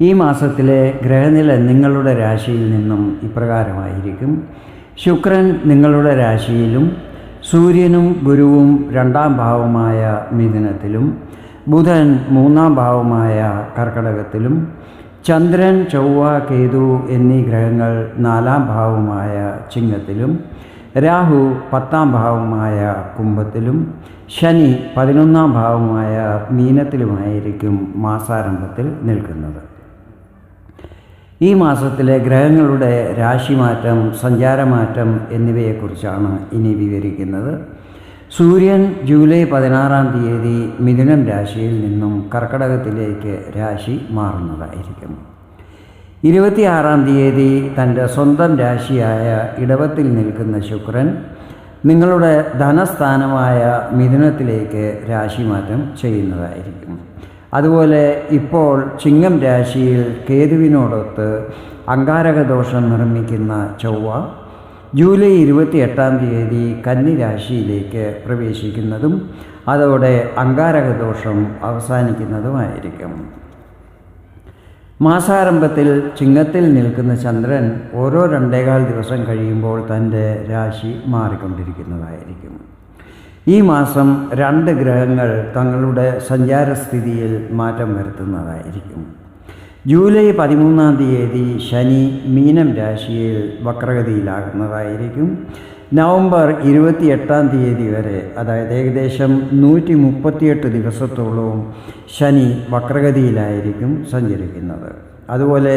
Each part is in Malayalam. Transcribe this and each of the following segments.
ഈ മാസത്തിലെ ഗ്രഹനില നിങ്ങളുടെ രാശിയിൽ നിന്നും ഇപ്രകാരമായിരിക്കും. ശുക്രൻ നിങ്ങളുടെ രാശിയിലും സൂര്യനും ഗുരുവും രണ്ടാം ഭാവമായ മിഥുനത്തിലും ബുധൻ മൂന്നാം ഭാവമായ കർക്കടകത്തിലും ചന്ദ്രൻ ചൊവ്വ കേതു എന്നീ ഗ്രഹങ്ങൾ നാലാം ഭാവമായ ചിങ്ങത്തിലും രാഹു പത്താം ഭാവമായ കുംഭത്തിലും ശനി പതിനൊന്നാം ഭാവമായ മീനത്തിലുമായിരിക്കും മാസാരംഭത്തിൽ നിൽക്കുന്നത്. ഈ മാസത്തിലെ ഗ്രഹങ്ങളുടെ രാശിമാറ്റം സഞ്ചാരമാറ്റം എന്നിവയെക്കുറിച്ചാണ് ഇനി വിവരിക്കുന്നത്. സൂര്യൻ ജൂലൈ പതിനാറാം തീയതി മിഥുനം രാശിയിൽ നിന്നും കർക്കടകത്തിലേക്ക് രാശി മാറുന്നതായിരിക്കും. ഇരുപത്തിയാറാം തീയതി തന്റെ സ്വന്തം രാശിയായ ഇടവത്തിൽ നിൽക്കുന്ന ശുക്രൻ നിങ്ങളുടെ ധനസ്ഥാനമായ മിഥുനത്തിലേക്ക് രാശിമാറ്റം ചെയ്യുന്നതായിരിക്കും. അതുപോലെ ഇപ്പോൾ ചിങ്ങം രാശിയിൽ കേതുവിനോടൊത്ത് അങ്കാരക ദോഷം നിർമ്മിക്കുന്ന ചൊവ്വ ജൂലൈ ഇരുപത്തി എട്ടാം തീയതി കന്നി രാശിയിലേക്ക് പ്രവേശിക്കുന്നതും അതോടെ അങ്കാരക ദോഷം അവസാനിക്കുന്നതുമായിരിക്കും. മാസാരംഭത്തിൽ ചിങ്ങത്തിൽ നിൽക്കുന്ന ചന്ദ്രൻ ഓരോ രണ്ടേകാൽ ദിവസം കഴിയുമ്പോൾ തന്റെ രാശി മാറിക്കൊണ്ടിരിക്കുന്നതായിരിക്കും. ഈ മാസം രണ്ട് ഗ്രഹങ്ങൾ തങ്ങളുടെ സഞ്ചാരസ്ഥിതിയിൽ മാറ്റം വരുത്തുന്നതായിരിക്കും. ജൂലൈ പതിമൂന്നാം തീയതി ശനി മീനം രാശിയിൽ വക്രഗതിയിലാകുന്നതായിരിക്കും. നവംബർ ഇരുപത്തിയെട്ടാം തീയതി വരെ അതായത് ഏകദേശം നൂറ്റി മുപ്പത്തിയെട്ട് ദിവസത്തോളവും ശനി വക്രഗതിയിലായിരിക്കും സഞ്ചരിക്കുന്നത്. അതുപോലെ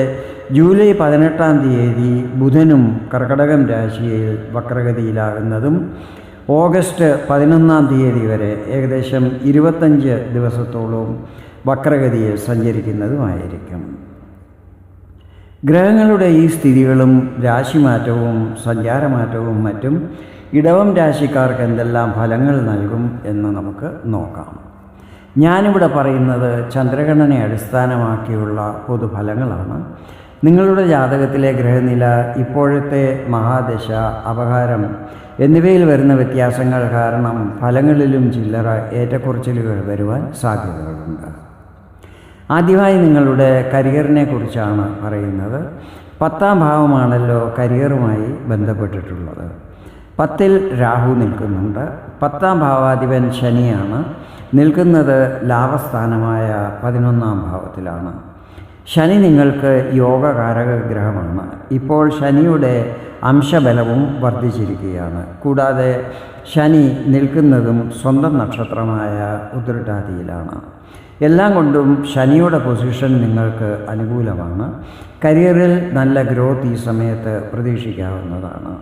ജൂലൈ പതിനെട്ടാം തീയതി ബുധനും കർക്കടകം രാശിയിൽ വക്രഗതിയിലാകുന്നതും ഓഗസ്റ്റ് പതിനൊന്നാം തീയതി വരെ ഏകദേശം ഇരുപത്തഞ്ച് ദിവസത്തോളവും വക്രഗതിയെ സഞ്ചരിക്കുന്നതുമായിരിക്കും. ഗ്രഹങ്ങളുടെ ഈ സ്ഥിതികളും രാശിമാറ്റവും സഞ്ചാരമാറ്റവും മറ്റും ഇടവം രാശിക്കാർക്ക് എന്തെല്ലാം ഫലങ്ങൾ നൽകും എന്ന് നമുക്ക് നോക്കാം. ഞാനിവിടെ പറയുന്നത് ചന്ദ്രഗണനെ അടിസ്ഥാനമാക്കിയുള്ള പൊതുഫലങ്ങളാണ്. നിങ്ങളുടെ ജാതകത്തിലെ ഗ്രഹനില ഇപ്പോഴത്തെ മഹാദശ അപകാരം എന്നിവയിൽ വരുന്ന വ്യത്യാസങ്ങൾ കാരണം ഫലങ്ങളിലും ചില്ലറ ഏറ്റക്കുറച്ചിലുകൾ വരുവാൻ സാധ്യതകളുണ്ട്. ആദ്യമായി നിങ്ങളുടെ കരിയറിനെ കുറിച്ചാണ് പറയുന്നത്. പത്താം ഭാവമാണല്ലോ കരിയറുമായി ബന്ധപ്പെട്ടിട്ടുള്ളത്. പത്തിൽ രാഹു നിൽക്കുന്നുണ്ട്. പത്താം ഭാവാധിപൻ ശനിയാണ്. നിൽക്കുന്നത് ലാഭസ്ഥാനമായ പതിനൊന്നാം ഭാവത്തിലാണ്. ശനി നിങ്ങൾക്ക് യോഗകാരക ഗ്രഹമാണ് ഇപ്പോൾ ശനിയുടെ അംശബലവും വർദ്ധിച്ചിരിക്കുകയാണ്. കൂടാതെ ശനി നിൽക്കുന്നതും സ്വന്തം നക്ഷത്രമായ ഉദ്രട്ടാതിയിലാണ് എല്ലാം കൊണ്ടും ശനിയുടെ പൊസിഷൻ നിങ്ങൾക്ക് അനുകൂലമാണ്. കരിയറിൽ നല്ല ഗ്രോത്ത് ഈ സമയത്ത് പ്രതീക്ഷിക്കാവുന്നതാണ്.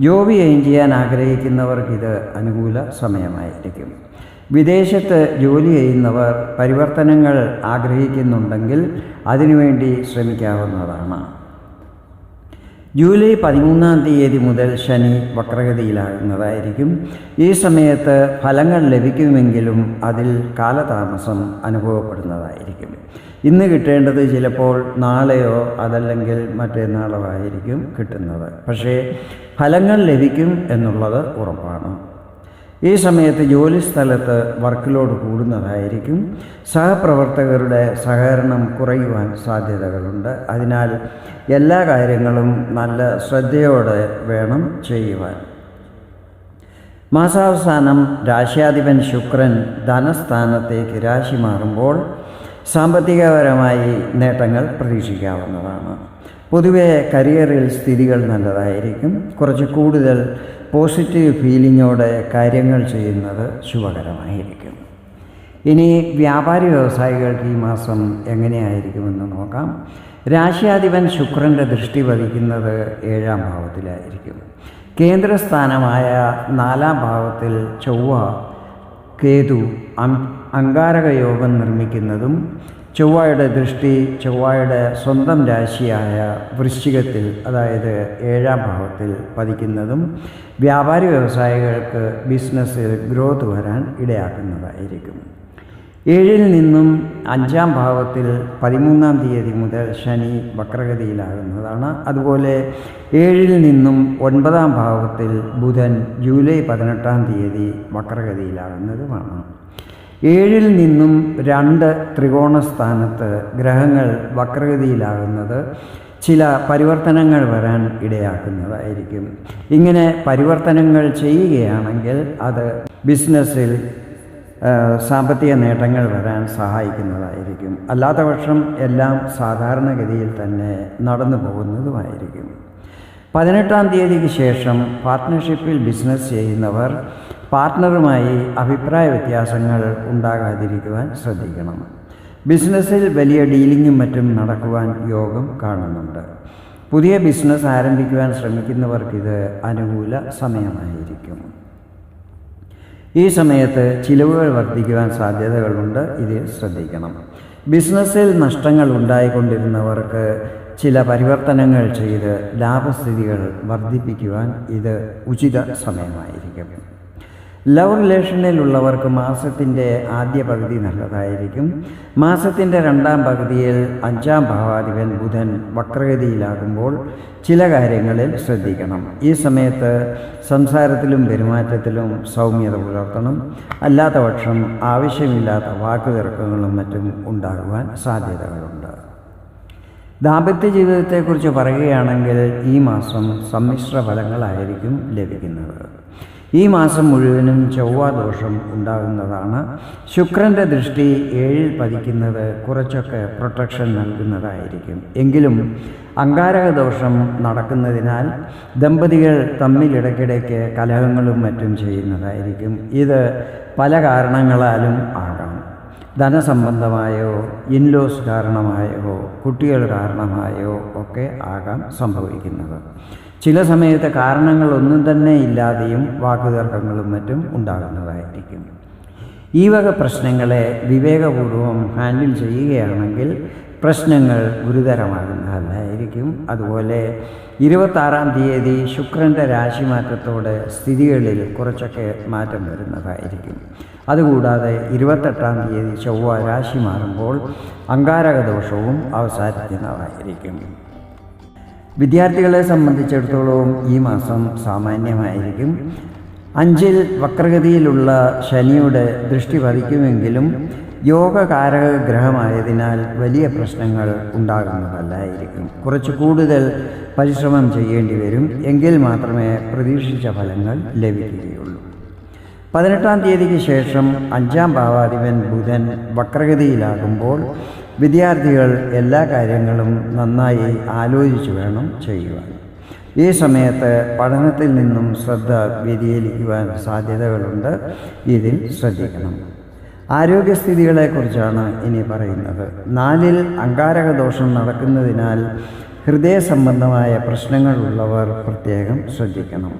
ജോബി എയിം ചെയ്യാൻ ആഗ്രഹിക്കുന്നവർക്കിത് അനുകൂല സമയമായിരിക്കും. വിദേശത്ത് ജോലി ചെയ്യുന്നവർ പരിവർത്തനങ്ങൾ ആഗ്രഹിക്കുന്നുണ്ടെങ്കിൽ അതിനുവേണ്ടി ശ്രമിക്കാവുന്നതാണ്. ജൂലൈ പതിമൂന്നാം തീയതി മുതൽ ശനി വക്രഗതിയിലാകുന്നതായിരിക്കും. ഈ സമയത്ത് ഫലങ്ങൾ ലഭിക്കുമെങ്കിലും അതിൽ കാലതാമസം അനുഭവപ്പെടുന്നതായിരിക്കും. ഇന്ന് കിട്ടേണ്ടത് ചിലപ്പോൾ നാളെയോ അതല്ലെങ്കിൽ മറ്റന്നാളോ ആയിരിക്കും കിട്ടുന്നത്. പക്ഷേ ഫലങ്ങൾ ലഭിക്കും എന്നുള്ളത് ഉറപ്പാണ്. ഈ സമയത്ത് ജോലിസ്ഥലത്ത് വർക്ക് ലോഡ് കൂടുന്നതായിരിക്കും. സഹപ്രവർത്തകരുടെ സഹകരണം കുറയുവാൻ സാധ്യതകളുണ്ട്. അതിനാൽ എല്ലാ കാര്യങ്ങളും നല്ല ശ്രദ്ധയോടെ വേണം ചെയ്യുവാൻ. മാസാവസാനം രാശ്യാധിപൻ ശുക്രൻ ധനസ്ഥാനത്തേക്ക് രാശി മാറുമ്പോൾ സാമ്പത്തികപരമായി നേട്ടങ്ങൾ പ്രതീക്ഷിക്കാവുന്നതാണ്. പൊതുവെ കരിയറിൽ സ്ഥിതികൾ നല്ലതായിരിക്കും. കുറച്ച് കൂടുതൽ പോസിറ്റീവ് ഫീലിങ്ങോടെ കാര്യങ്ങൾ ചെയ്യുന്നത് ശുഭകരമായിരിക്കും. ഇനി വ്യാപാരി വ്യവസായികൾക്ക് ഈ മാസം എങ്ങനെയായിരിക്കുമെന്ന് നോക്കാം. രാശ്യാധിപൻ ശുക്രന്റെ ദൃഷ്ടി പതിക്കുന്നത് ഏഴാം ഭാവത്തിലായിരിക്കും. കേന്ദ്രസ്ഥാനമായ നാലാം ഭാവത്തിൽ ചൊവ്വ കേതു അം അങ്കാരക യോഗം നിർമ്മിക്കുന്നതും ചൊവ്വയുടെ ദൃഷ്ടി ചൊവ്വയുടെ സ്വന്തം രാശിയായ വൃശ്ചികത്തിൽ അതായത് ഏഴാം ഭാവത്തിൽ പതിക്കുന്നതും വ്യാപാരി വ്യവസായികൾക്ക് ബിസിനസ്സിൽ ഗ്രോത്ത് വരാൻ ഇടയാക്കുന്നതായിരിക്കും. ഏഴിൽ നിന്നും അഞ്ചാം ഭാവത്തിൽ പതിമൂന്നാം തീയതി മുതൽ ശനി വക്രഗതിയിലാകുന്നതാണ്. അതുപോലെ ഏഴിൽ നിന്നും ഒൻപതാം ഭാവത്തിൽ ബുധൻ ജൂലൈ പതിനെട്ടാം തീയതി വക്രഗതിയിലാകുന്നതുമാണ്. ഏഴിൽ നിന്നും രണ്ട് ത്രികോണ സ്ഥാനത്ത് ഗ്രഹങ്ങൾ വക്രഗതിയിലാകുന്നത് ചില പരിവർത്തനങ്ങൾ വരാൻ ഇടയാക്കുന്നതായിരിക്കും. ഇങ്ങനെ പരിവർത്തനങ്ങൾ ചെയ്യുകയാണെങ്കിൽ അത് ബിസിനസ്സിൽ സാമ്പത്തിക നേട്ടങ്ങൾ വരാൻ സഹായിക്കുന്നതായിരിക്കും. അല്ലാത്ത പക്ഷം എല്ലാം സാധാരണഗതിയിൽ തന്നെ നടന്നു പോകുന്നതുമായിരിക്കും. പതിനെട്ടാം തീയതിക്ക് ശേഷം പാർട്ട്ണർഷിപ്പിൽ ബിസിനസ് ചെയ്യുന്നവർ പാർട്ട്ണറുമായി അഭിപ്രായ വ്യത്യാസങ്ങൾ ഉണ്ടാകാതിരിക്കുവാൻ ശ്രദ്ധിക്കണം. ബിസിനസ്സിൽ വലിയ ഡീലിങ്ങും മറ്റും നടക്കുവാൻ യോഗം കാണുന്നുണ്ട്. പുതിയ ബിസിനസ് ആരംഭിക്കുവാൻ ശ്രമിക്കുന്നവർക്കിത് അനുകൂല സമയമായിരിക്കും. ഈ സമയത്ത് ചിലവുകൾ വർദ്ധിക്കുവാൻ സാധ്യതകളുണ്ട്. ഇത് ശ്രദ്ധിക്കണം. ബിസിനസ്സിൽ നഷ്ടങ്ങൾ ഉണ്ടായിക്കൊണ്ടിരുന്നവർക്ക് ചില പരിവർത്തനങ്ങൾ ചെയ്ത് ലാഭസ്ഥിതികൾ വർദ്ധിപ്പിക്കുവാൻ ഇത് ഉചിത സമയമായിരിക്കും. ലവ് റിലേഷനിലുള്ളവർക്ക് മാസത്തിന്റെ ആദ്യ പകുതി നല്ലതായിരിക്കും. മാസത്തിന്റെ രണ്ടാം പകുതിയിൽ അഞ്ചാം ഭാവാധിപൻ ബുധൻ വക്രഗതിയിലാകുമ്പോൾ ചില കാര്യങ്ങളിൽ ശ്രദ്ധിക്കണം. ഈ സമയത്ത് സംസാരത്തിലും പെരുമാറ്റത്തിലും സൗമ്യത പുലർത്തണം. അല്ലാത്തപക്ഷം ആവശ്യമില്ലാത്ത വാക്കുതർക്കങ്ങളും മറ്റും ഉണ്ടാകുവാൻ സാധ്യതകളുണ്ട്. ദാമ്പത്യ ജീവിതത്തെക്കുറിച്ച് പറയുകയാണെങ്കിൽ ഈ മാസം സമ്മിശ്ര ഫലങ്ങളായിരിക്കും ലഭിക്കുന്നത്. ഈ മാസം മുഴുവനും ചൊവ്വ ദോഷം ഉണ്ടാകുന്നതാണ്. ശുക്രന്റെ ദൃഷ്ടി ഏഴിൽ പതിക്കുന്നത് കുറച്ചൊക്കെ പ്രൊട്ടക്ഷൻ നൽകുന്നതായിരിക്കും. എങ്കിലും അങ്കാരക ദോഷം നടക്കുന്നതിനാൽ ദമ്പതികൾ തമ്മിൽ ഇടയ്ക്കിടയ്ക്ക് കലഹങ്ങളും മറ്റും ചെയ്യുന്നതായിരിക്കും. ഇത് പല കാരണങ്ങളാലും ആകാം ധനസംബന്ധമായോ ഇൻലോസ് കാരണമായോ കുട്ടികൾ കാരണമായോ ഒക്കെ ആകാം സംഭവിക്കുന്നത്. ചില സമയത്ത് കാരണങ്ങളൊന്നും തന്നെ ഇല്ലാതെയും വാക്കുതർക്കങ്ങളും മറ്റും ഉണ്ടാകുന്നതായിരിക്കും. ഈ വക പ്രശ്നങ്ങളെ വിവേകപൂർവം ഹാൻഡിൽ ചെയ്യുകയാണെങ്കിൽ പ്രശ്നങ്ങൾ ഗുരുതരമാകുന്നതല്ലായിരിക്കും. അതുപോലെ ഇരുപത്താറാം തീയതി ശുക്രന്റെ രാശിമാറ്റത്തോടെ സ്ഥിതികളിൽ കുറച്ചൊക്കെ മാറ്റം വരുന്നതായിരിക്കും. അതുകൂടാതെ ഇരുപത്തെട്ടാം തീയതി ചൊവ്വ രാശി മാറുമ്പോൾ അങ്കാരക ദോഷവും അവസാനിക്കുന്നതായിരിക്കും. വിദ്യാർത്ഥികളെ സംബന്ധിച്ചിടത്തോളം ഈ മാസം സാമാന്യമായിരിക്കും. അഞ്ചിൽ വക്രഗതിയിലുള്ള ശനിയുടെ ദൃഷ്ടി പതിക്കുമെങ്കിലും യോഗകാരക ഗ്രഹമായതിനാൽ വലിയ പ്രശ്നങ്ങൾ ഉണ്ടാകുന്നതല്ലായിരിക്കും. കുറച്ച് കൂടുതൽ പരിശ്രമം ചെയ്യേണ്ടി വരും. എങ്കിൽ മാത്രമേ പ്രതീക്ഷിച്ച ഫലങ്ങൾ ലഭിക്കുകയുള്ളൂ. പതിനെട്ടാം തീയതിക്ക് ശേഷം അഞ്ചാം ഭാവാധിപൻ ബുധൻ വക്രഗതിയിലാകുമ്പോൾ വിദ്യാർത്ഥികൾ എല്ലാ കാര്യങ്ങളും നന്നായി ആലോചിച്ച് വേണം ചെയ്യുവാൻ. ഈ സമയത്ത് പഠനത്തിൽ നിന്നും ശ്രദ്ധ വ്യതിചലിക്കുവാൻ സാധ്യതകളുണ്ട്. ഇതിൽ ശ്രദ്ധിക്കണം. ആരോഗ്യസ്ഥിതികളെക്കുറിച്ചാണ് ഇനി പറയുന്നത്. നാലിൽ അങ്കാരക ദോഷം നടക്കുന്നതിനാൽ ഹൃദയ സംബന്ധമായ പ്രശ്നങ്ങളുള്ളവർ പ്രത്യേകം ശ്രദ്ധിക്കണം.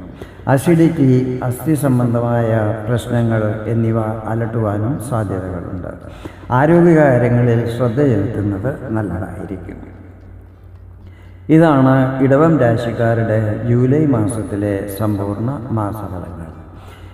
അസിഡിറ്റി അസ്ഥി സംബന്ധമായ പ്രശ്നങ്ങൾ എന്നിവ അലട്ടുവാനും സാധ്യതകളുണ്ട്. ആരോഗ്യകാര്യങ്ങളിൽ ശ്രദ്ധ ചെലുത്തുന്നത് നല്ലതായിരിക്കും. ഇതാണ് ഇടവം രാശിക്കാരുടെ ജൂലൈ മാസത്തിലെ സമ്പൂർണ മാസഫലങ്ങൾ.